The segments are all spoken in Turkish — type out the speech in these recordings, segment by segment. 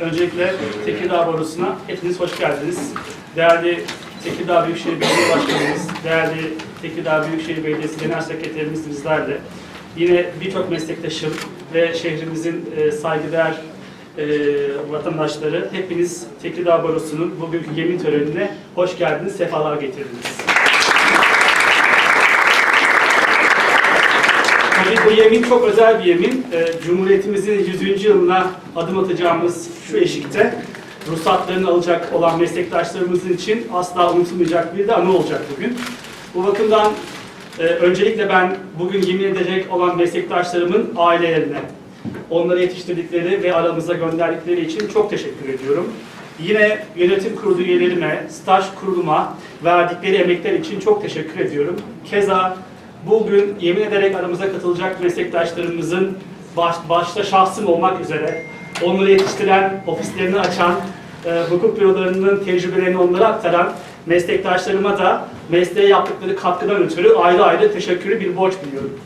Öncelikle Tekirdağ Barosu'na hepiniz hoş geldiniz. Değerli Tekirdağ Büyükşehir Belediye Başkanımız, değerli Tekirdağ Büyükşehir Belediyesi Genel Sekreterimiz bizlerle. Yine birçok meslektaşım ve şehrimizin e, saygıdeğer e, vatandaşları hepiniz Tekirdağ Barosu'nun bugünkü yemin törenine hoş geldiniz, sefalar getirdiniz. Tabii bu yemin çok özel bir yemin. Ee, Cumhuriyetimizin 100. yılına adım atacağımız şu eşikte ruhsatlarını alacak olan meslektaşlarımızın için asla unutulmayacak bir de anı olacak bugün. Bu bakımdan e, öncelikle ben bugün yemin edecek olan meslektaşlarımın ailelerine, onları yetiştirdikleri ve aramıza gönderdikleri için çok teşekkür ediyorum. Yine yönetim kurulu üyelerime, staj kuruluma verdikleri emekler için çok teşekkür ediyorum. Keza bugün yemin ederek aramıza katılacak meslektaşlarımızın baş, başta şahsım olmak üzere onları yetiştiren, ofislerini açan, e, hukuk bürolarının tecrübelerini onlara aktaran meslektaşlarıma da mesleğe yaptıkları katkıdan ötürü ayrı ayrı teşekkürü bir borç biliyorum.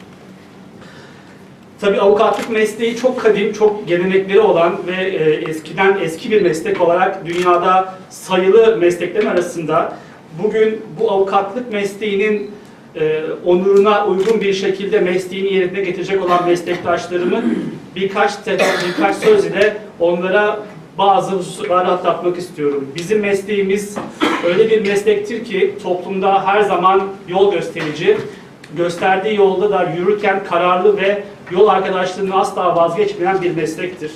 Tabii avukatlık mesleği çok kadim, çok gelenekleri olan ve e, eskiden eski bir meslek olarak dünyada sayılı mesleklerin arasında bugün bu avukatlık mesleğinin e, onuruna uygun bir şekilde mesleğini yerine getirecek olan meslektaşlarımın birkaç te- birkaç söz ile onlara bazı hususları atlatmak istiyorum. Bizim mesleğimiz öyle bir meslektir ki toplumda her zaman yol gösterici, gösterdiği yolda da yürürken kararlı ve yol arkadaşlığını asla vazgeçmeyen bir meslektir.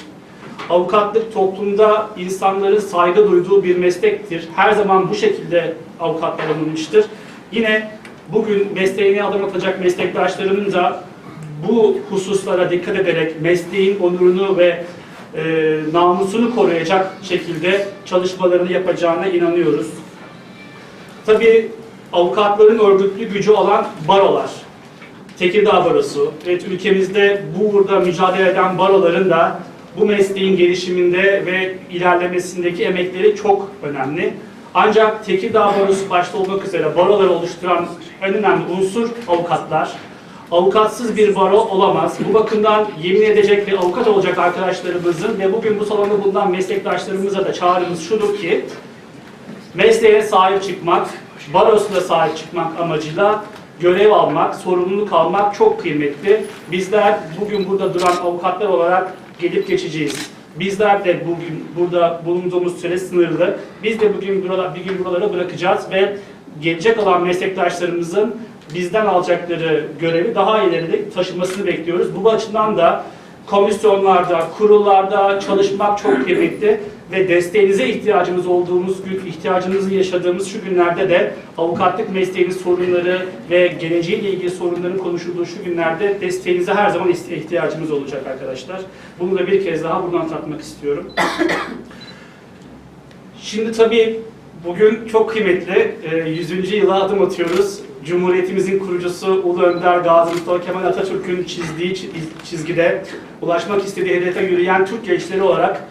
Avukatlık toplumda insanların saygı duyduğu bir meslektir. Her zaman bu şekilde avukatlar alınmıştır. Yine bugün mesleğine adım atacak meslektaşlarımın da bu hususlara dikkat ederek mesleğin onurunu ve e, namusunu koruyacak şekilde çalışmalarını yapacağına inanıyoruz. Tabii avukatların örgütlü gücü olan barolar, Tekirdağ Barosu, evet ülkemizde bu burada mücadele eden baroların da bu mesleğin gelişiminde ve ilerlemesindeki emekleri çok önemli. Ancak Tekirdağ Barosu başta olmak üzere baroları oluşturan en önemli unsur avukatlar. Avukatsız bir baro olamaz. Bu bakımdan yemin edecek ve avukat olacak arkadaşlarımızın ve bugün bu salonda bulunan meslektaşlarımıza da çağrımız şudur ki mesleğe sahip çıkmak, barosuna sahip çıkmak amacıyla görev almak, sorumluluk almak çok kıymetli. Bizler bugün burada duran avukatlar olarak gelip geçeceğiz. Bizler de bugün burada bulunduğumuz süre sınırlı. Biz de bugün burada, bir gün buralara bırakacağız ve gelecek olan meslektaşlarımızın bizden alacakları görevi daha ileri taşımasını bekliyoruz. Bu açıdan da komisyonlarda, kurullarda çalışmak çok kıymetli ve desteğinize ihtiyacımız olduğumuz gün, ihtiyacımızı yaşadığımız şu günlerde de avukatlık mesleğinin sorunları ve geleceğiyle ilgili sorunların konuşulduğu şu günlerde desteğinize her zaman ihtiyacımız olacak arkadaşlar. Bunu da bir kez daha buradan tatmak istiyorum. Şimdi tabii bugün çok kıymetli e, 100. yıla adım atıyoruz. Cumhuriyetimizin kurucusu Ulu Önder Gazi Mustafa Kemal Atatürk'ün çizdiği çiz- çizgide ulaşmak istediği hedefe yürüyen Türk gençleri olarak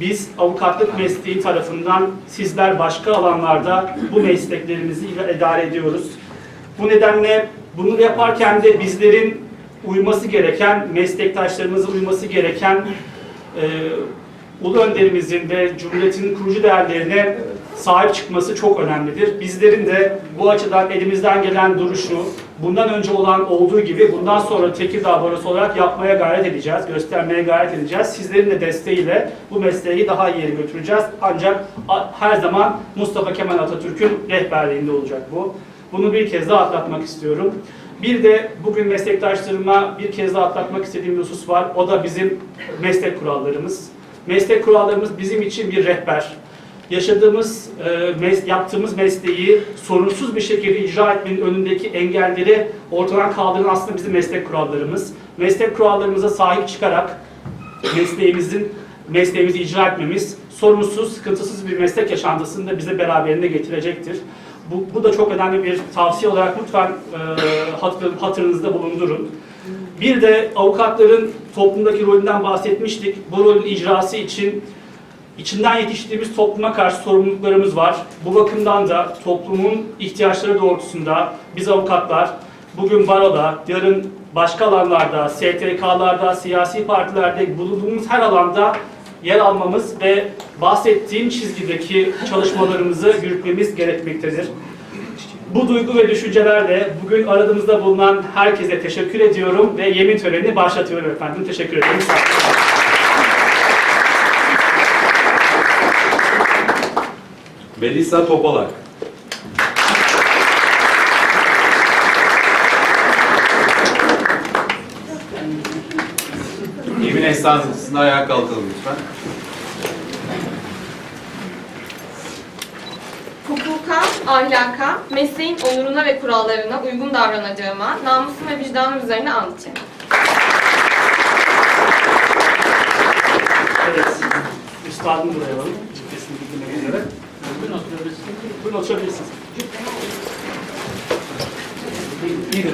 biz avukatlık mesleği tarafından sizler başka alanlarda bu mesleklerimizi idare ediyoruz. Bu nedenle bunu yaparken de bizlerin uyması gereken, meslektaşlarımızın uyması gereken e, Ulu Önderimizin ve Cumhuriyet'in kurucu değerlerine sahip çıkması çok önemlidir. Bizlerin de bu açıdan elimizden gelen duruşu bundan önce olan olduğu gibi bundan sonra Tekirdağ Barosu olarak yapmaya gayret edeceğiz, göstermeye gayret edeceğiz. Sizlerin de desteğiyle bu mesleği daha iyi yere götüreceğiz. Ancak her zaman Mustafa Kemal Atatürk'ün rehberliğinde olacak bu. Bunu bir kez daha atlatmak istiyorum. Bir de bugün meslektaşlarıma bir kez daha atlatmak istediğim bir husus var. O da bizim meslek kurallarımız. Meslek kurallarımız bizim için bir rehber. Yaşadığımız, e, mes- yaptığımız mesleği sorunsuz bir şekilde icra etmenin önündeki engelleri ortadan kaldıran aslında bizim meslek kurallarımız. Meslek kurallarımıza sahip çıkarak mesleğimizin mesleğimizi icra etmemiz sorunsuz, sıkıntısız bir meslek yaşantısını da bize beraberinde getirecektir. Bu, bu da çok önemli bir tavsiye olarak lütfen e, hatır, hatırınızda bulundurun. Bir de avukatların toplumdaki rolünden bahsetmiştik. Bu rolün icrası için içinden yetiştiğimiz topluma karşı sorumluluklarımız var. Bu bakımdan da toplumun ihtiyaçları doğrultusunda biz avukatlar bugün baroda, yarın başka alanlarda, STK'larda, siyasi partilerde bulunduğumuz her alanda yer almamız ve bahsettiğim çizgideki çalışmalarımızı yürütmemiz gerekmektedir. Bu duygu ve düşüncelerle bugün aradığımızda bulunan herkese teşekkür ediyorum ve yemin törenini başlatıyorum efendim. Teşekkür ederim. Sağ olun. Melisa Topalak. Yemin esnasında ayağa kalkalım lütfen. Hukuka, ahlaka, mesleğin onuruna ve kurallarına uygun davranacağıma, namusum ve vicdanım üzerine ant içerim. Evet. Üstadını buraya alalım. Cübbesini bildirmek üzere. Buyurun oturabilirsiniz. Buyurun oturabilirsiniz. İyi de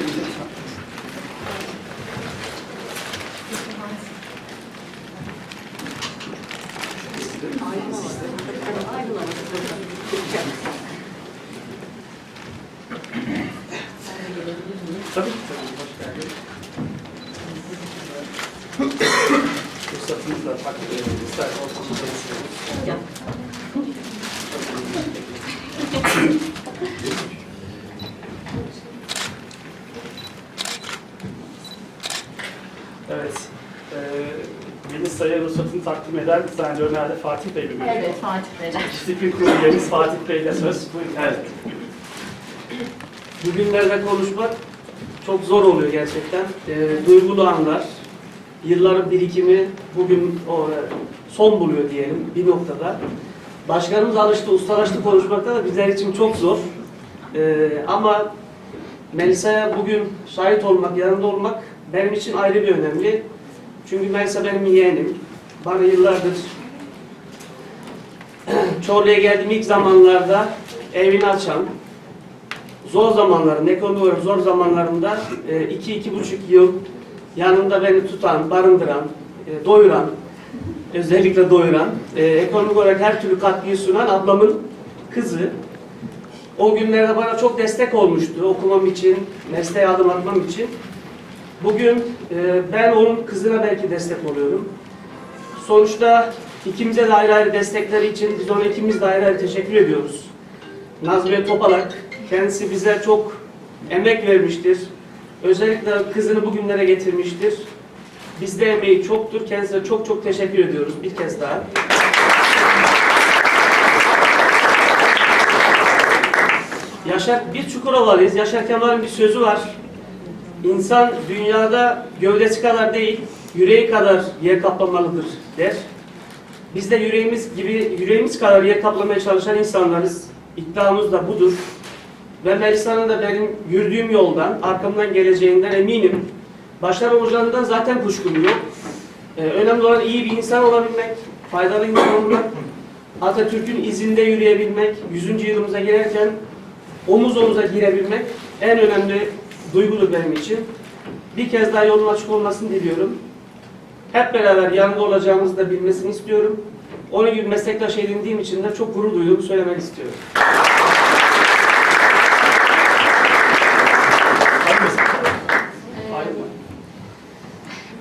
Tabii ki tabii. Hoş geldin. Ruhsatınızla takdir edelim. İster ortamda Evet. Ee, Melisa'ya ruhsatını zannediyorum herhalde Fatih Bey mi? Evet Fatih Bey. Disiplin kurulu üyemiz Fatih Bey'le söz. Buyurun. Evet. Bugünlerde konuşmak çok zor oluyor gerçekten. Ee, duygulu anlar, yılların birikimi bugün o, e, son buluyor diyelim bir noktada. Başkanımız alıştı, ustalaştı konuşmakta da bizler için çok zor. Ee, ama Melisa'ya bugün şahit olmak, yanında olmak benim için ayrı bir önemli. Çünkü Melisa benim yeğenim. Bana yıllardır Çorlu'ya geldiğim ilk zamanlarda evini açan, zor zamanların, ekonomik olarak zor zamanlarında e, iki, iki buçuk yıl yanında beni tutan, barındıran, e, doyuran, özellikle doyuran, e, ekonomik olarak her türlü katkıyı sunan ablamın kızı. O günlerde bana çok destek olmuştu okumam için, mesleğe adım atmam için. Bugün e, ben onun kızına belki destek oluyorum. Sonuçta ikimize de ayrı ayrı destekleri için biz ona ikimiz de ayrı ayrı teşekkür ediyoruz. Nazmiye Topalak, kendisi bize çok emek vermiştir. Özellikle kızını bugünlere getirmiştir. Bizde emeği çoktur. Kendisine çok çok teşekkür ediyoruz bir kez daha. Yaşar, biz Çukurovalıyız. Yaşar Kemal'in bir sözü var. İnsan dünyada gövdesi kadar değil, yüreği kadar yer kaplamalıdır der. Biz de yüreğimiz gibi, yüreğimiz kadar yer kaplamaya çalışan insanlarız. İddiamız da budur. Ve Melisa'nın da benim yürüdüğüm yoldan, arkamdan geleceğinden eminim. Başarı olacağından zaten kuşkum yok. Ee, önemli olan iyi bir insan olabilmek, faydalı insan olmak, Atatürk'ün izinde yürüyebilmek, 100. yılımıza girerken omuz omuza girebilmek en önemli duygudur benim için. Bir kez daha yolun açık olmasını diliyorum. Hep beraber yanında olacağımızı da bilmesini istiyorum. Onun gibi meslektaş edindiğim için de çok gurur duyduğumu söylemek istiyorum. Mı?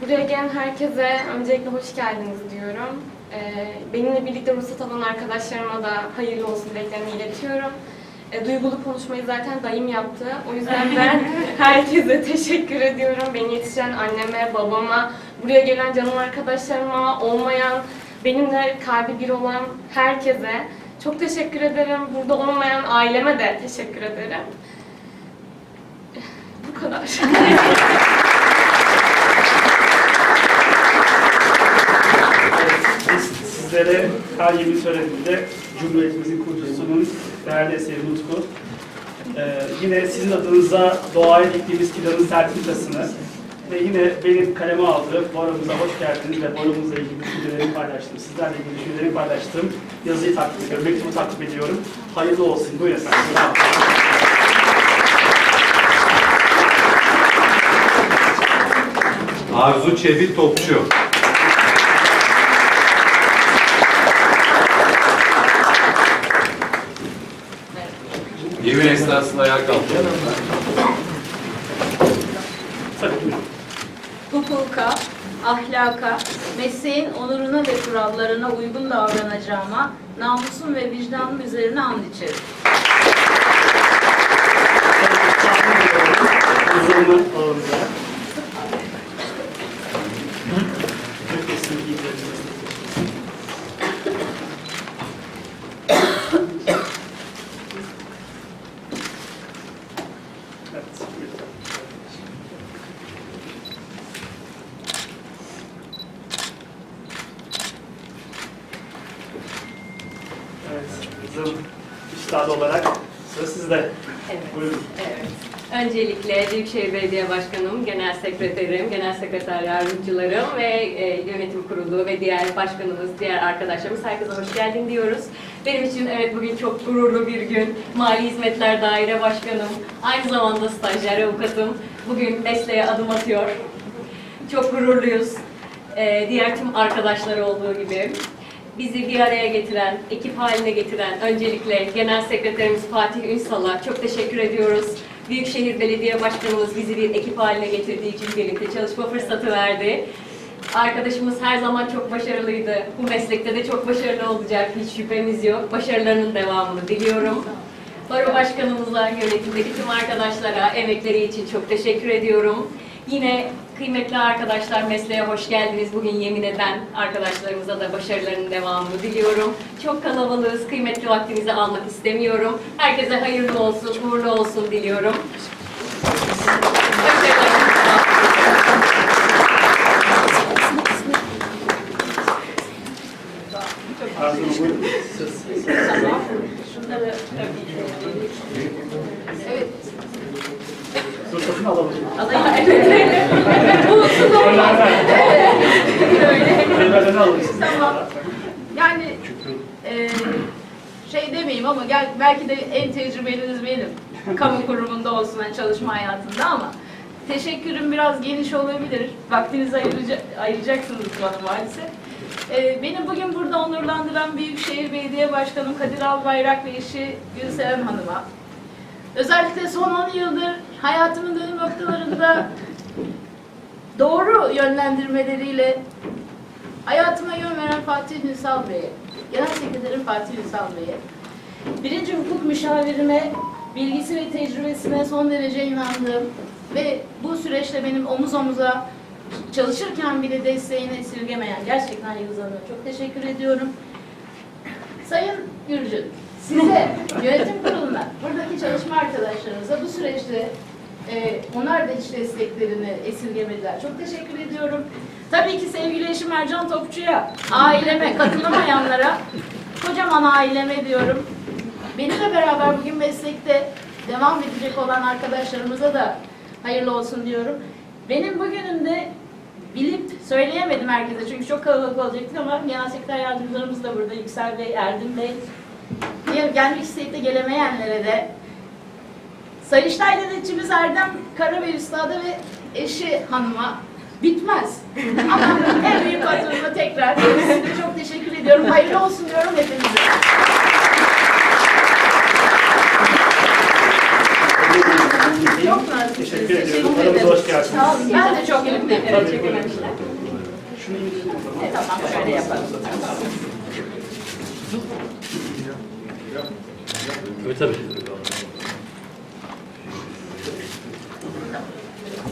Buraya gelen herkese öncelikle hoş geldiniz diyorum. Ee, benimle birlikte ruhsat alan arkadaşlarıma da hayırlı olsun dileklerimi iletiyorum. Ee, duygulu konuşmayı zaten dayım yaptı. O yüzden ben herkese teşekkür ediyorum. Beni yetiştiren anneme, babama, buraya gelen canım arkadaşlarıma, olmayan, benimle kalbi bir olan herkese çok teşekkür ederim. Burada olmayan aileme de teşekkür ederim. Bu kadar. Sizlere her yeni töreninde Cumhuriyetimizin kurucusunun değerli eseri Nutku, ee, yine sizin adınıza doğaya diktiğimiz fidanın sertifikasını ve yine benim kaleme aldığım Bora'mıza hoş geldiniz ve Bora'mızla ilgili düşüncelerimi paylaştım. Sizlerle ilgili düşüncelerimi paylaştım. Yazıyı takdim ediyorum, mektubu takdim ediyorum. Hayırlı olsun. Buyurun efendim. Arzu Çebi Topçu. Yemin esnasında ayağa kalkalım. Tabii buyurun. Hukuka, ahlaka, mesleğin onuruna ve kurallarına uygun davranacağıma, namusum ve vicdanım üzerine and içerim. Cübbesini giydireceğiz. Evet, buyurun. Evet, kızım üstad olarak sıra sizde. Evet. Buyurun. Evet. Öncelikle Büyükşehir Belediye Başkanım, Genel Sekreterim, Genel Sekreter Yardımcılarım ve e, Yönetim Kurulu ve diğer başkanımız, diğer arkadaşlarımız herkese hoş geldin diyoruz. Benim için evet bugün çok gururlu bir gün. Mali Hizmetler Daire Başkanım, aynı zamanda stajyer avukatım. Bugün mesleğe adım atıyor. Çok gururluyuz. Ee, diğer tüm arkadaşlar olduğu gibi. Bizi bir araya getiren, ekip haline getiren öncelikle Genel Sekreterimiz Fatih Ünsal'a çok teşekkür ediyoruz. Büyükşehir Belediye Başkanımız bizi bir ekip haline getirdiği için birlikte çalışma fırsatı verdi. Arkadaşımız her zaman çok başarılıydı. Bu meslekte de çok başarılı olacak. Hiç şüphemiz yok. Başarılarının devamını diliyorum. Baro Başkanımıza, yönetimdeki tüm arkadaşlara emekleri için çok teşekkür ediyorum. Yine kıymetli arkadaşlar mesleğe hoş geldiniz. Bugün yemin eden arkadaşlarımıza da başarılarının devamını diliyorum. Çok kalabalığız. Kıymetli vaktinizi almak istemiyorum. Herkese hayırlı olsun, uğurlu olsun diliyorum. Başarılarınız Arzu buyurun. Şunları Evet, Fırsatını alalım. alayım. Evet, Bulutsuz olmaz. Öğrenmeden alalım. Tamam. Yani e, şey demeyeyim ama gel, belki de en tecrübeliniz benim. Kamu kurumunda olsun hani çalışma hayatında ama teşekkürüm biraz geniş olabilir. Vaktinizi ayıracak, ayıracaksınız bana maalesef. E, beni bugün burada onurlandıran Büyükşehir Belediye Başkanım Kadir Albayrak ve eşi Gülseren Hanım'a özellikle son 10 yıldır hayatımın dönüm noktalarında doğru yönlendirmeleriyle Hayatıma yön veren Fatih Ünsal Bey'e, Genel Sekreterim Fatih Ünsal Bey'e, birinci hukuk müşavirime, bilgisi ve tecrübesine son derece inandığım ve bu süreçte benim omuz omuza çalışırken bile desteğini esirgemeyen gerçekten Yıldız Hanım'a çok teşekkür ediyorum. Sayın Gürcün, size, yönetim kuruluna, buradaki çalışma arkadaşlarınıza bu süreçte e, onlar da hiç desteklerini esirgemediler. Çok teşekkür ediyorum. Tabii ki sevgili eşim Ercan Topçu'ya, aileme, katılamayanlara, kocaman aileme diyorum. Benimle beraber bugün meslekte devam edecek olan arkadaşlarımıza da hayırlı olsun diyorum. Benim bugünümde bilip söyleyemedim herkese çünkü çok kalabalık olacaktık ama genel sekreter yardımcılarımız da burada Yüksel Bey, Erdem Bey. Diğer gelmek isteyip de gelemeyenlere de Sayıştay denetçimiz Erdem Karabey Üstad'a ve eşi hanıma bitmez. Ama en büyük patronuma tekrar çok teşekkür ediyorum. Hayırlı olsun diyorum hepinize. Çok naziksiniz. Teşekkür ediyorum. Aramıza hoş geldiniz. Sağ olun. Ben de çok ederim. Evet, çekememişler. Şunu. E, Tamam şöyle yapalım. Evet tabii.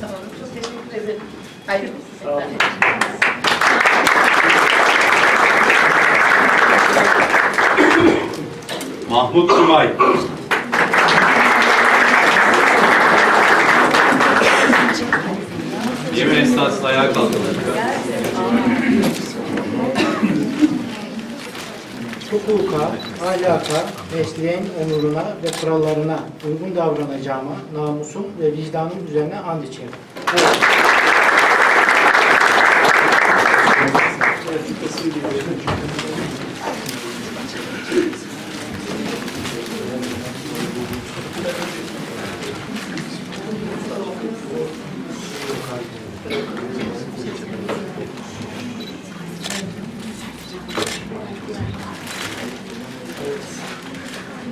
Tamam çok teşekkür ederim. Hayırlı olsun. Sağ olun. Mahmut Cumay. Esnasında ayağa kalkalım. hukuka, ahlaka, mesleğin onuruna ve kurallarına uygun davranacağıma namusum ve vicdanım üzerine and içerim. Evet, cübbesini giydirelim.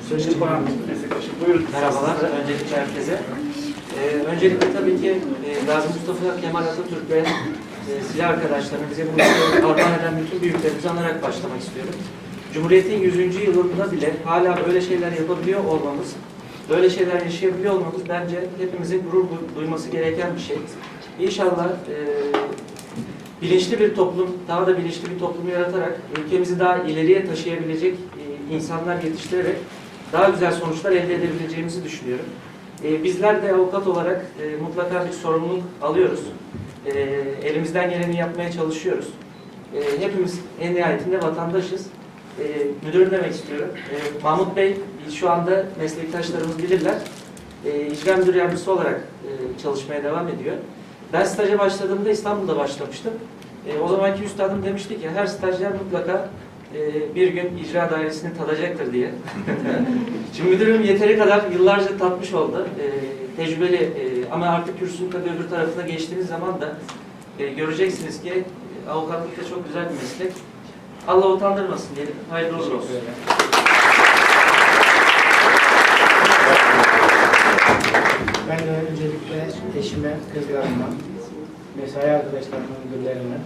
Sayın Baran meslektaşım, buyurun. Merhabalar, öncelikle herkese. Ee, öncelikle tabii ki e, Gazi Mustafa Kemal Atatürk ve e, silah arkadaşlarını bize bu ülkeyi armağan eden bütün büyüklerimizi anarak başlamak istiyorum. Cumhuriyet'in 100. yılında bile hala böyle şeyler yapabiliyor olmamız, böyle şeyler yaşayabiliyor olmamız bence hepimizin gurur du- duyması gereken bir şey. İnşallah e, bilinçli bir toplum, daha da bilinçli bir toplum yaratarak ülkemizi daha ileriye taşıyabilecek e, insanlar yetiştirerek daha güzel sonuçlar elde edebileceğimizi düşünüyorum. E, bizler de avukat olarak e, mutlaka bir sorumluluk alıyoruz. E, elimizden geleni yapmaya çalışıyoruz. E, hepimiz en nihayetinde vatandaşız. E, müdürüm demek istiyorum. E, Mahmut Bey şu anda meslektaşlarımız bilirler. E, icra müdür yardımcısı olarak e, çalışmaya devam ediyor. Ben staja başladığımda İstanbul'da başlamıştım. E, o zamanki üstadım demişti ki her stajyer mutlaka e, bir gün icra dairesini tadacaktır diye. Şimdi müdürüm yeteri kadar yıllarca tatmış oldu. E, tecrübeli e, ama artık kürsünün tabii öbür tarafına geçtiğiniz zaman da göreceksiniz ki avukatlık da çok güzel bir meslek. Allah utandırmasın diyelim. Hayırlı uğurlu olsun. Ben de öncelikle eşime, kızlarıma, mesai arkadaşlarıma, müdürlerime,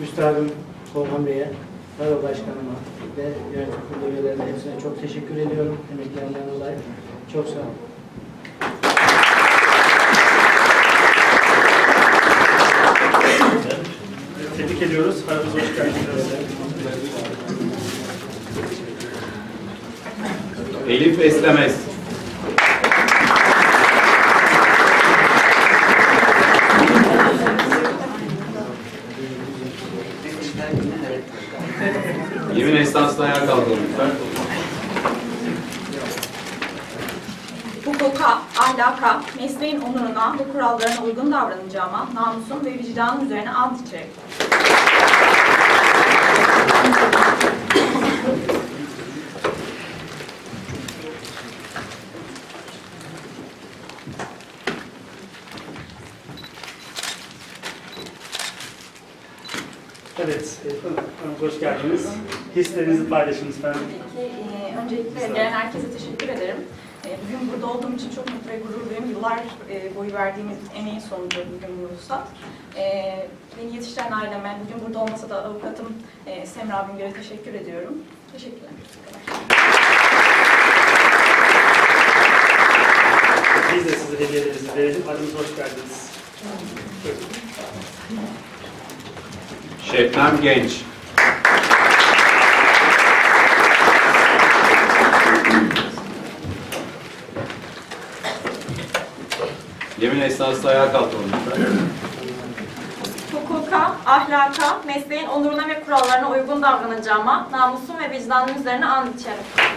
Üstadım Korhan Bey'e, Baro Başkanıma ve yönetim kurulu üyelerine hepsine çok teşekkür ediyorum. Emeklerinden dolayı. Çok sağ olun. Tebrik ediyoruz. Aramıza hoş geldiniz. Elif Eslemez. Esnasında ayağa kalkalım lütfen. Hukuka, ahlaka, mesleğin onuruna ve kurallarına uygun davranacağıma, namusum ve vicdanım üzerine ant içerim. Evet, e, hoş geldiniz. Hislerinizi paylaşınız efendim. Peki, e, öncelikle gelen herkese teşekkür ederim. E, bugün burada olduğum için çok mutlu ve gururluyum. Yıllar e, boyu verdiğimiz emeğin sonucu bugün bu ruhsat. E, beni yetiştiren aileme, bugün burada olmasa da avukatım e, Semra abim teşekkür ediyorum. Teşekkürler. Biz de size hediyelerinizi verelim. Aramıza hoş geldiniz. Şebnem Genç. Yemin esnasında ayağa kalkalım lütfen. Hukuka, ahlaka, mesleğin onuruna ve kurallarına uygun davranacağıma, namusum ve vicdanım üzerine ant içerim.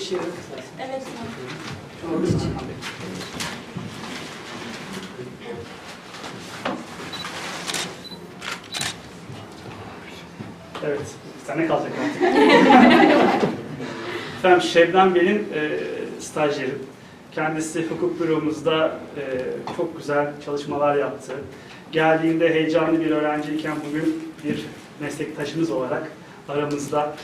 De çiçeği verin istersen. Evet. Evet, sen ne kalacak artık? Efendim Şebnem benim e, stajyerim. Kendisi hukuk büromuzda e, çok güzel çalışmalar yaptı. Geldiğinde heyecanlı bir öğrenciyken bugün bir meslektaşımız olarak aramızda.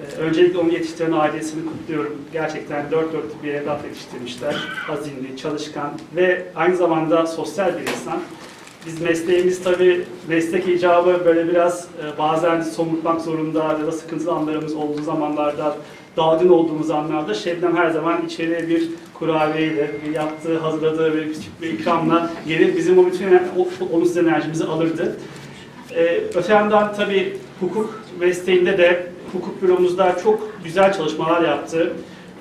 E, öncelikle onu yetiştiren ailesini kutluyorum. Gerçekten dört dörtlük bir evlat yetiştirmişler. Azimli, çalışkan ve aynı zamanda sosyal bir insan. Biz mesleğimiz tabii meslek icabı böyle biraz e, bazen somurtmak zorunda ya da sıkıntılı anlarımız olduğu zamanlarda dalgın olduğumuz anlarda Şebnem her zaman içeriye bir kurabiyeyle, bir yaptığı, hazırladığı bir küçük bir ikramla gelip bizim o bütün olumsuz enerjimizi alırdı. Ee, öte yandan tabii hukuk mesleğinde de hukuk büromuzda çok güzel çalışmalar yaptı.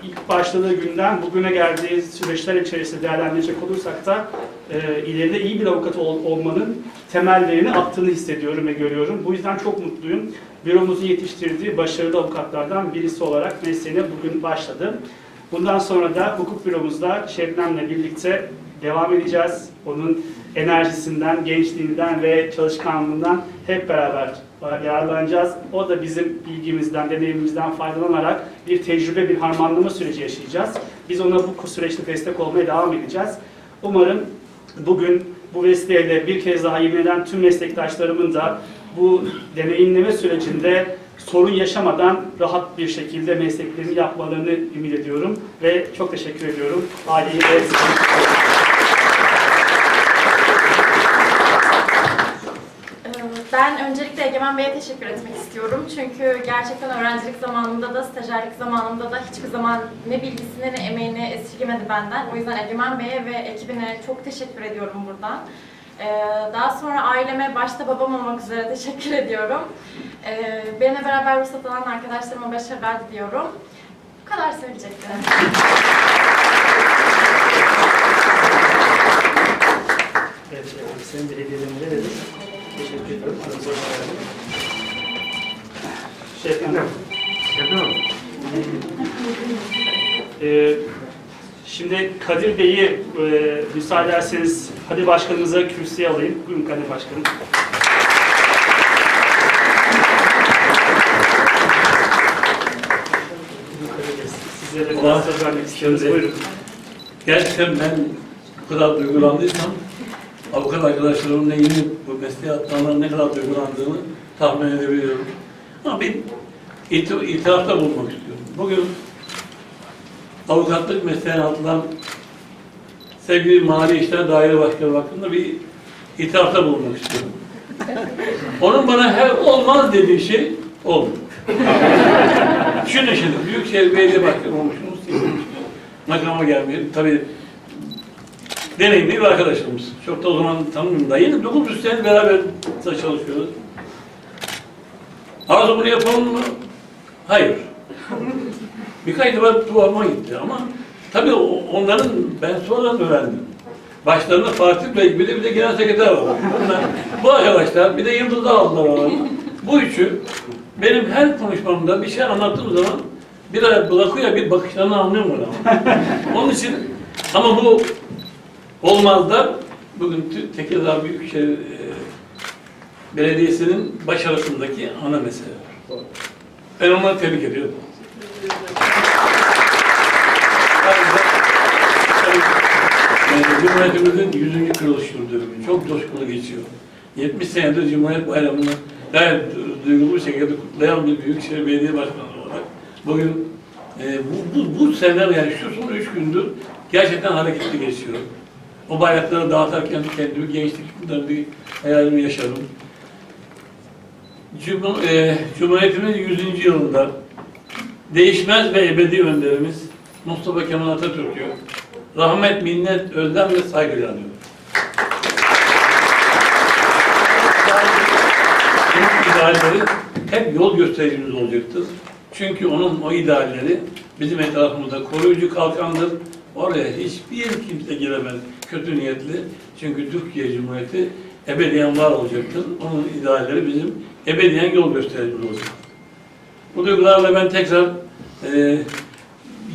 İlk başladığı günden bugüne geldiği süreçler içerisinde değerlendirecek olursak da e, ileride iyi bir avukat ol- olmanın temellerini attığını hissediyorum ve görüyorum. Bu yüzden çok mutluyum. Büromuzun yetiştirdiği başarılı avukatlardan birisi olarak mesleğine bugün başladı. Bundan sonra da hukuk büromuzda Şebnem'le birlikte devam edeceğiz. Onun enerjisinden, gençliğinden ve çalışkanlığından hep beraber yararlanacağız. O da bizim bilgimizden, deneyimimizden faydalanarak bir tecrübe, bir harmanlama süreci yaşayacağız. Biz ona bu süreçte destek olmaya devam edeceğiz. Umarım bugün bu vesileyle bir kez daha yemin eden tüm meslektaşlarımın da bu deneyimleme sürecinde sorun yaşamadan rahat bir şekilde mesleklerini yapmalarını ümit ediyorum ve çok teşekkür ediyorum. Aileyi ve Ee, Ben öncelikle Egemen Bey'e teşekkür etmek istiyorum. Çünkü gerçekten öğrencilik zamanında da, stajyerlik zamanında da hiçbir zaman ne bilgisini ne emeğini esirgemedi benden. O yüzden Egemen Bey'e ve ekibine çok teşekkür ediyorum buradan. Ee, Daha sonra aileme, başta babam olmak üzere teşekkür ediyorum. Ee, Benimle beraber ruhsat alan arkadaşlarıma başarılar diliyorum. Bu kadar söyleyeceklerim. Evet, evet, senin de hediyelerini verelim. Teşekkür ederim. Aranıza hoş geldin. Şefim. Ee, şimdi Kadir Bey'i e, müsaade ederseniz Hadi Başkanımıza kürsüye alayım. Buyurun Kadir Başkanım. Sizlere de Allah- söz vermek istiyoruz. Şimdi- Buyurun. Gerçekten ben bu kadar duygulandıysam avukat arkadaşlarımın yeni bu mesleğe atılanların ne kadar duygulandığını tahmin edebiliyorum. Ama iti- itirafta bulunmak istiyorum. Bugün avukatlık mesleğine atılan sevgili Mali İşler Daire Başkanı hakkında bir itirafta bulunmak istiyorum. Onun bana her olmaz dediği şey oldu. Düşünün şimdi Büyükşehir Belediye Başkanı olmuşsunuz. makama gelmeyi tabii deneyimli bir arkadaşımız. Çok da o zaman tanımıyorum da. Yine 900 sene beraber çalışıyoruz. Arzu bunu yapalım mı? Hayır. Birkaç defa tuhafıma gitti ama tabii onların ben sonradan öğrendim. Başlarında Fatih Bey bir de bir de genel sekreter var. Bunlar, bu arkadaşlar bir de Yıldız'ı aldılar aralarına. Bu üçü benim her konuşmamda bir şey anlattığım zaman bir ara bırakıyor bir bakışlarını anlıyorum onu. Onun için ama bu olmaz da bugün Tekirdağ Büyükşehir Belediyesi'nin başarısındaki ana mesele. Ben onları tebrik ediyorum. Cumhuriyetimizin 100. kuruluş yıl dönümü çok coşkulu geçiyor. 70 senedir Cumhuriyet Bayramı'nı gayet duygulu bir şekilde kutlayan bir Büyükşehir Belediye Başkanı olarak bugün e, bu, bu, bu seneler yani şu son üç gündür gerçekten hareketli geçiyor. O bayrakları dağıtarken kendimi gençlik hayalimi yaşadım. Cum e, Cumhuriyetimizin 100. yılında değişmez ve ebedi önderimiz Mustafa Kemal Atatürk'ü rahmet, minnet, özlem ve saygıyla anıyorum. Onun idealleri hep yol göstericimiz olacaktır. Çünkü onun o idealleri bizim etrafımızda koruyucu kalkandır. Oraya hiçbir kimse giremez kötü niyetli. Çünkü Türkiye Cumhuriyeti ebediyen var olacaktır. Onun idealleri bizim ebediyen yol göstericimiz olacak. Bu duygularla ben tekrar e,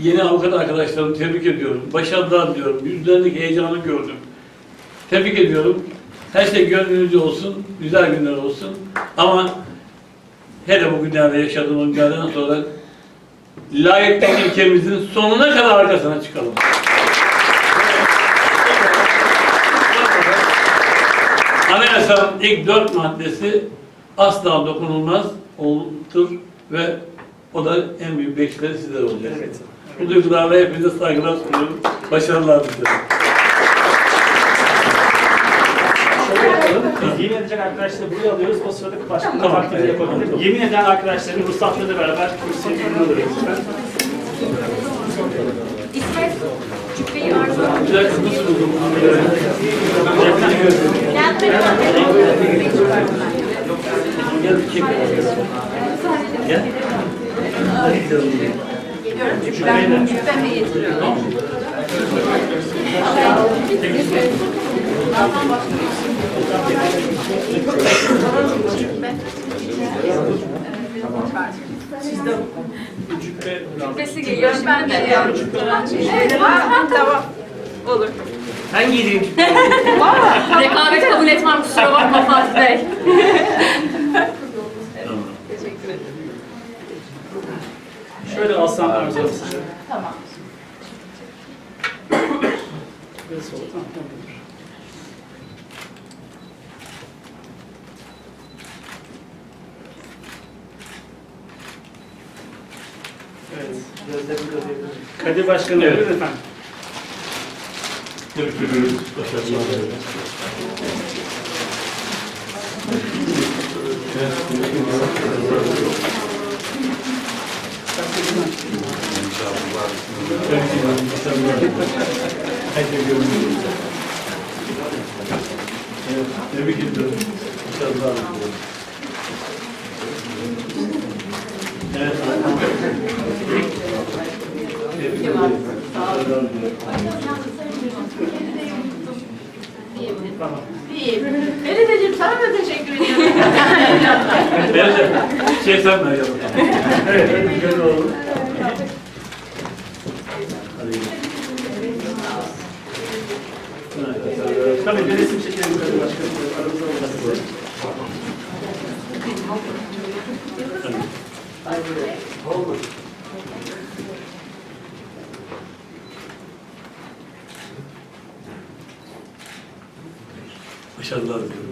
yeni avukat arkadaşlarımı tebrik ediyorum. Başarılar diliyorum. Yüzlerindeki heyecanı gördüm. Tebrik ediyorum. Her şey gönlünüzce olsun, güzel günler olsun. Ama hele bu günlerde yaşadığımız günlerden sonra layıklık ilkemizin sonuna kadar arkasına çıkalım. Anayasanın ilk dört maddesi asla dokunulmaz olur ve o da en büyük bekçileri sizler olacak. Evet. Bu duygularla hepinize saygılar sunuyorum. Başarılar diliyorum. Biz yemin edecek arkadaşları buraya alıyoruz. O sırada başkanın Tamam. takdiri yapabilir. Yemin eden arkadaşların ruhsatlarıyla beraber alırız lütfen. İsmet Cübbe'yi arzu Bir dakika nasıl buldum? Gel cübbemi getiriyorum. Cübbesi geliyor. Ben de. Evet, tamam. Olur. Ben giydireyim. Rekabet kabul etmem kusura bakma Fatih Bey. Tamam. Şöyle alsam arzu. Tamam. Böyle sola, tamam, tamam. Kadir Başkanım, Evet. buyurun efendim. Tebrik ediyoruz. Başarılar dileriz. Tebrik ediyorum. Başarılar diliyorum. Ferideciğim sana da teşekkür ediyorum. Neyse, şey sen ver yanına. Evet, böyle oldu. Tabii bir resim çekelim Başkanım. Aramızda olacak. Başarılar diliyorum. İmzaları